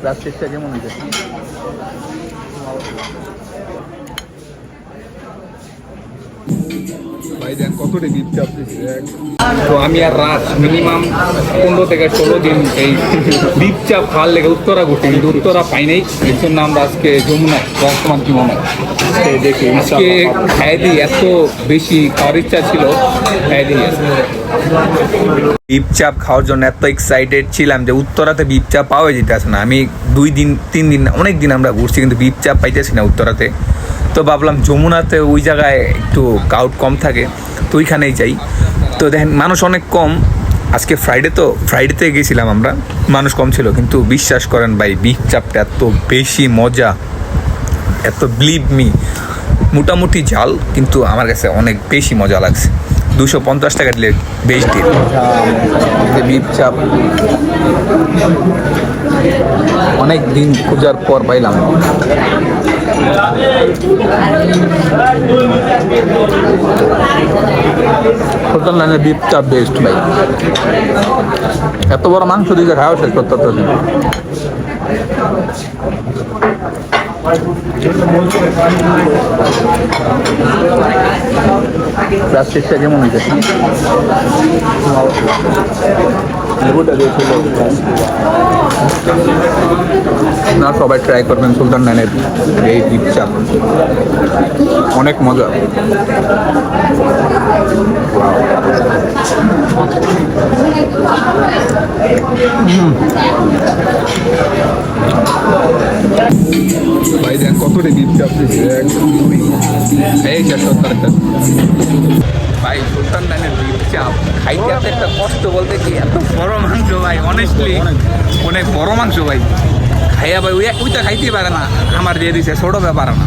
প্লাস্টিকটা কেমন হয়েছে? ভাই দেন কত রে গিফট তো আমি আর রাত মিনিমাম পনেরো থেকে ষোলো দিন এই দ্বীপ চাপ খাওয়ার লেগে উত্তরা ঘুরছি কিন্তু উত্তরা পাই নাই। এর জন্য আমরা আজকে যমুনায় বর্তমান কি মনে দেখি আজকে খাই এত বেশি খাওয়ার ইচ্ছা ছিল খাই দিই বিপ চাপ খাওয়ার জন্য এত এক্সাইটেড ছিলাম যে উত্তরাতে বিপ চাপ পাওয়া যেতেছে না। আমি দুই দিন তিন দিন অনেক দিন আমরা ঘুরছি কিন্তু বিপ চাপ পাইতেছি না উত্তরাতে। তো ভাবলাম যমুনাতে ওই জায়গায় একটু কাউট কম থাকে, তো ওইখানেই যাই। তো দেখেন, মানুষ অনেক কম। আজকে ফ্রাইডে তো ফ্রাইডেতে গেছিলাম আমরা। মানুষ কম ছিল, কিন্তু বিশ্বাস করেন ভাই বিপ চাপটা এত বেশি মজা। এত বিলিভ মি মোটামুটি জাল, কিন্তু আমার কাছে অনেক বেশি মজা লাগছে। দুশো পঞ্চাশ টাকা দিলে বেশ ডিল বিপ চাপ, অনেক দিন খোঁজার পর পাইলাম। হোটেল লাইনের বিপ চাপ বেস্ট ভাই। এত বড় মাংস দিকে খাওয়া শেষ করতে পারতেছি হয়েছে? না, সবাই ট্রাই করবেন সুলতান নানের এই চা অনেক মজা। ভাই, দেখ, কত রে ডিপ চাপ এই চার সত্তর ভাই, সুলতান বিপ চাপ, খাইতে এত একটা কষ্ট বলতে কি এত বড় মাংস ভাই অনেস্টলি অনেক বড় মাংস ভাই। খাইয়া ভাই, ওই ওইটা খাইতে পারে না, আমার দিয়ে দিছে, ছোট ব্যাপার না।